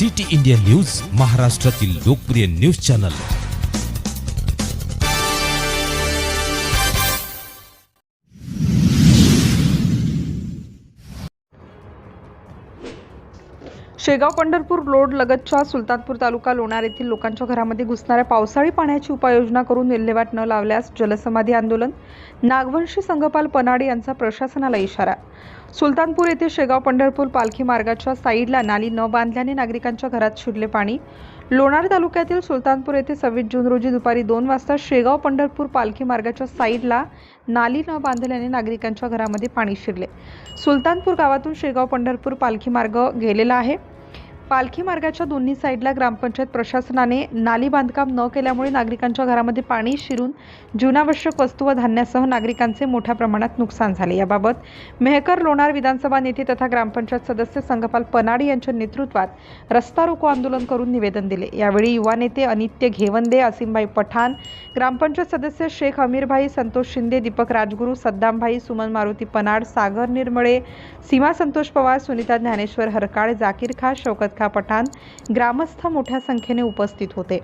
City India news महाराष्ट्रातील लोकप्रिय news channel. Shegaon Pandharpur road लगतच्या सुलतानपूर तालुका लोणार येथील लोकांच्या घरामध्ये घुसणाऱ्या पावसाळी पाण्याची उपाययोजना करून विल्हेवाट न लावल्यास जलसमाधी आंदोलन. नागवंशी संघपाल पनाडी यांचा प्रशासनाला इशारा. सुलतानपूर येथे शेगाव पंढरपूर पालखी मार्गाच्या साईडला नाली न बांधल्याने नागरिकांच्या घरात शिरले पाणी. लोणार तालुक्यातील सुलतानपूर येथे सव्वीस जून रोजी दुपारी दोन वाजता शेगाव पंढरपूर पालखी मार्गाच्या साईडला नाली न बांधल्याने नागरिकांच्या घरामध्ये पाणी शिरले. सुलतानपूर गावातून शेगाव पंढरपूर पालखी मार्ग गेलेला आहे. पालखी मार्गाच्या दोन्ही साईडला ग्रामपंचायत प्रशासनाने नाली बांधकाम न केल्यामुळे नागरिकांच्या घरामध्ये पाणी शिरून जीवनावश्यक वस्तू व धान्यासह नागरिकांचे मोठ्या प्रमाणात नुकसान झाले. याबाबत मेहकर लोणार विधानसभा नेते तथा ग्रामपंचायत सदस्य संगपाल पनाडे यांच्या नेतृत्वात रस्ता रोको आंदोलन करून निवेदन दिले. यावेळी युवा नेते अनित्य घेवंदे असीमभाई पठाण ग्रामपंचायत सदस्य शेख अमीरभाई संतोष शिंदे दीपक राजगुरू सद्दामभाई सुमन मारुती पनाड सागर निर्मळे सीमा संतोष पवार सुनीता ज्ञानेश्वर हरकाळ जाकीर खा शौकत पठाण ग्रामस्थ मोठ्या संख्येने उपस्थित होते.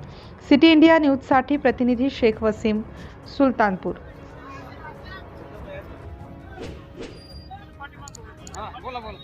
सिटी इंडिया न्यूजसाठी प्रतिनिधी शेख वसीम सुलतानपूर. बोला बोला.